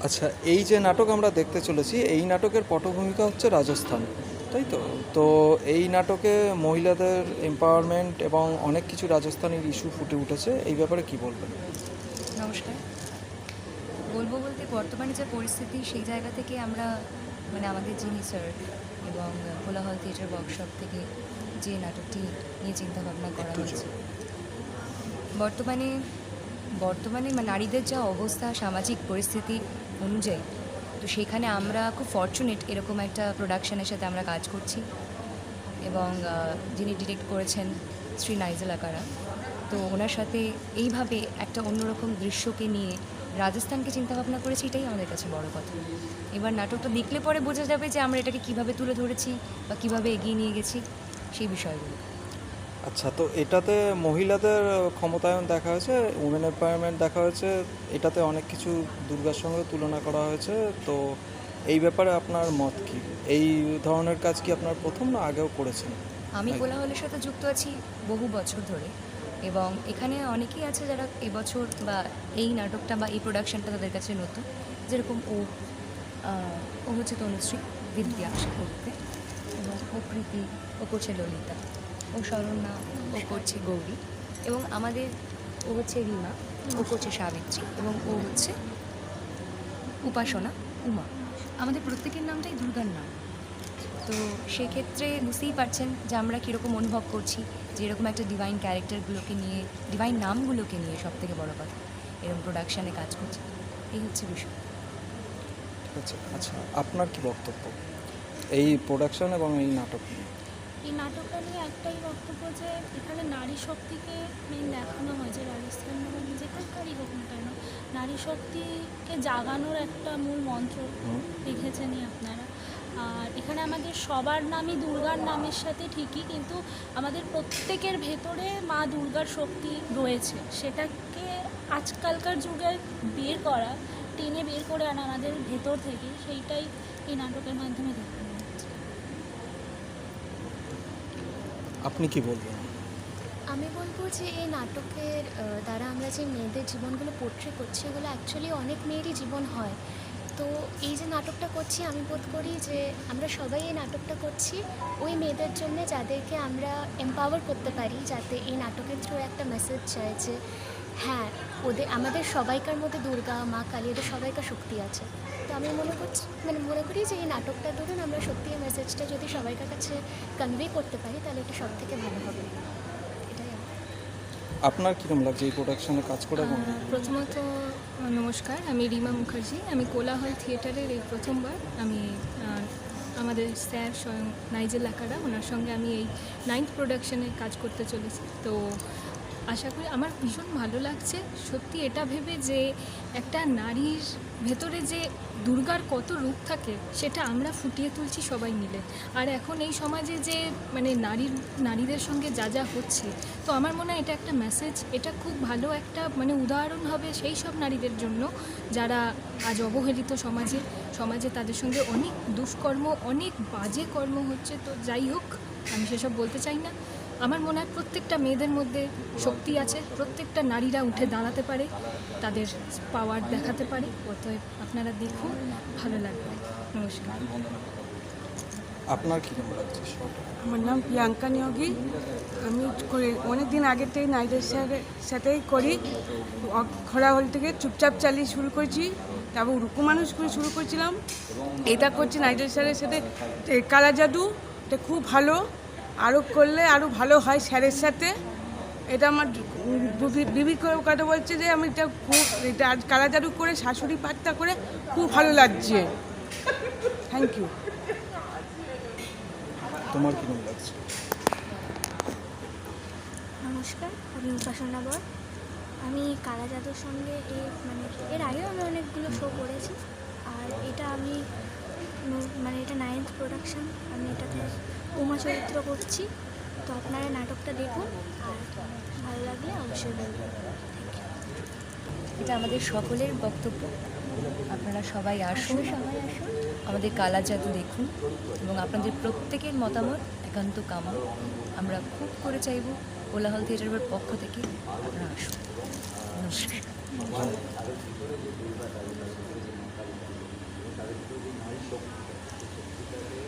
আচ্ছা এই যে নাটক আমরা দেখতে চলেছি এই নাটকের পটভূমিকা হচ্ছে রাজস্থান তাই তো? তো এই নাটকে মহিলাদের এম্পাওয়ারমেন্ট এবং অনেক কিছু রাজস্থানের ইস্যু ফুটে উঠেছে এই ব্যাপারে কি বলবেন? নমস্কার। বলব বলতে বর্তমানে যে পরিস্থিতি সেই জায়গা থেকে আমরা মানে আমাদের যিনি স্যার এবং কোলাহল থিয়েটার ওয়ার্কশপ থেকে যে নাটকটি নিয়ে চিন্তা ভাবনা করা হয়েছে বর্তমানে বর্তমানে মানে নারীদের যা অবস্থা, সামাজিক পরিস্থিতি অনুযায়ী, তো সেখানে আমরা খুব ফর্চুনেট এরকম একটা প্রোডাকশানের সাথে আমরা কাজ করছি। এবং যিনি ডিরেক্ট করেছেন শ্রী নাইজেল আকারা, তো ওনার সাথে এইভাবে একটা অন্যরকম দৃশ্যকে নিয়ে রাজস্থানকে চিন্তা ভাবনা করেছি, এটাই আমাদের কাছে বড় কথা। এবার নাটকটা দেখলে পরে বোঝা যাবে যে আমরা এটাকে কীভাবে তুলে ধরেছি বা কীভাবে এগিয়ে নিয়ে গেছি, সেই বিষয়গুলো। আচ্ছা তো এটাতে মহিলাদের ক্ষমতায়ন দেখা হয়েছে উমেন এম্পাওয়ারমেন্ট দেখা হয়েছে এটাতে অনেক কিছু দুর্গার সঙ্গে তুলনা করা হয়েছে তো এই ব্যাপারে আপনার মত কি? এই ধরনের কাজ কি আপনার প্রথম না আগেও করেছেন? আমি। কোলাহলের সাথে যুক্ত আছি বহু বছর ধরে এবং এখানে অনেকেই আছে যারা এবছর বা এই নাটকটা বা এই প্রোডাকশনটা তাদের কাছে নতুন। যেরকম ও ও হচ্ছে তনুশ্রী বিদ্যা করতে এবং ও প্রীতি ও করছে ললিতা। ও শরণ্যা ও করছে গৌরী এবং আমাদের ও হচ্ছে রিমা, ও করছে সাবিত্রী এবং ও হচ্ছে উপাসনা, উমা। আমাদের প্রত্যেকের নামটাই দুর্গার নাম। তো সেক্ষেত্রে বুঝতেই পারছেন যে আমরা কীরকম অনুভব করছি, যে এরকম একটা ডিভাইন ক্যারেক্টারগুলোকে নিয়ে ডিভাইন নামগুলোকে নিয়ে সব থেকে বড়ো কথা। এরকম প্রোডাকশানে কাজ করছি। এই হচ্ছে বিষয়। ঠিক আচ্ছা আপনার কি বক্তব্য? এই প্রোডাকশন এবং এই নাটক নিয়ে? এই নাটকটা নিয়ে একটাই বক্তব্য যে এখানে নারী শক্তিকে মেন দেখানো হয় যে রাজস্থান বা যেখানকারই হোক না কেন নারী শক্তিকে জাগানোর একটা মূল মন্ত্র রেখেছেনই আপনারা। আর এখানে আমাদের সবার নামই দুর্গার নামের সাথে ঠিকই কিন্তু আমাদের প্রত্যেকের ভেতরে মা দুর্গার শক্তি রয়েছে। সেটাকে আজকালকার যুগে বের করা টেনে বের করে আনা আমাদের ভেতর থেকে সেইটাই এই নাটকের মাধ্যমে দেখানো হচ্ছে আপনি কি বলবেন? আমি বলব যে এই নাটকের দ্বারা আমরা যে মেয়েদের জীবনগুলো পোট্রে করছি, এগুলো অ্যাকচুয়ালি অনেক মেয়েরই জীবন হয়। তো এই যে নাটকটা করছি, আমি বোধ করি যে আমরা সবাই এই নাটকটা করছি ওই মেয়েদের জন্য যাদেরকে আমরা এম্পাওয়ার করতে পারি, যাতে এই নাটকের থ্রু একটা মেসেজ চায় যে হ্যাঁ ওদের আমাদের সবাইকার মধ্যে দুর্গা মা কালী এদের সবাইকার শক্তি আছে। তো আমি মনে করছি মানে মনে করি যে এই নাটকটা ধরুন আমরা সত্যি এই মেসেজটা যদি সবাইকার কাছে কনভে করতে পারি তাহলে এটা সব থেকে ভালো হবে। এটাই। আপনার কীরকম লাগছে এই প্রোডাকশনে কাজ করে প্রথমত নমস্কার আমি রিমা মুখার্জি। আমি কোলাহল থিয়েটারের এই প্রথমবার আমি আমাদের স্যার স্বয়ং নাইজেল আকারা ওনার সঙ্গে আমি এই নাইন্থ প্রোডাকশনে কাজ করতে চলেছি। তো আশা করি আমার ভীষণ ভালো লাগছে। সত্যি এটা ভেবে যে একটা নারীর ভেতরে যে দুর্গার কত রূপ থাকে, সেটা আমরা ফুটিয়ে তুলছি সবাই মিলে। আর এখন এই সমাজে যে মানে নারীর, নারীদের সঙ্গে যা যা হচ্ছে, তো আমার মনে হয় এটা একটা মেসেজ এটা খুব ভালো একটা মানে উদাহরণ হবে সেই সব নারীদের জন্য যারা আজ অবহেলিত সমাজে সমাজে তাদের সঙ্গে অনেক দুষ্কর্ম, অনেক বাজে কর্ম হচ্ছে। তো যাই হোক, আমি সেসব বলতে চাই না। আমার মনে হয় প্রত্যেকটা মেয়েদের মধ্যে শক্তি আছে প্রত্যেকটা নারীরা উঠে দাঁড়াতে পারে তাদের পাওয়ার দেখাতে পারে অতএব আপনারা দেখুন ভালো লাগবে। নমস্কার। আপনার লাগছে? আমার নাম প্রিয়াঙ্কা নিয়োগী। আমি করে অনেক দিন আগের থেকে স্যারের সাথেই করি। খরা হল থেকে চুপচাপ চালিয়ে শুরু করেছি তারপর রুকু মানুষ করে শুরু করেছিলাম। এটা করছি নাইজের স্যারের সাথে কালা জাদু এটা খুব ভালো। আরও করলে আরও ভালো হয় স্যারের সাথে। এটা আমার বিবি- কথা বলছে যে আমি এটা খুব এটা আজ কালা করে শাশুড়ি পাত্তা করে খুব ভালো লাগছে। থ্যাংক ইউ তোমার কীরকম লাগছে নমস্কার আমি উপাসনা বর আমি কালা জাদুর সঙ্গে এ মানে এর আগেও আমি অনেকগুলো শো করেছি। আর এটা আমি মানে এটা নাইন্থ প্রোডাকশান আমি এটাতে উমা চরিত্র করছি। তো আপনারা নাটকটা দেখুন আর ভালো লাগলে অবশ্যই বলবেন। এটা আমাদের সকলের বক্তব্য। আপনারা সবাই আসুন। সবাই আসুন। আমাদের কালা জাদু দেখুন এবং আপনাদের প্রত্যেকের মতামত একান্ত কামা আমরা খুব করে চাইব কোলাহল থিয়েটারের পক্ষ থেকে আপনারা আসুন। নমস্কার। তাদের যদি নারী শক্তিটা শক্তিটাকে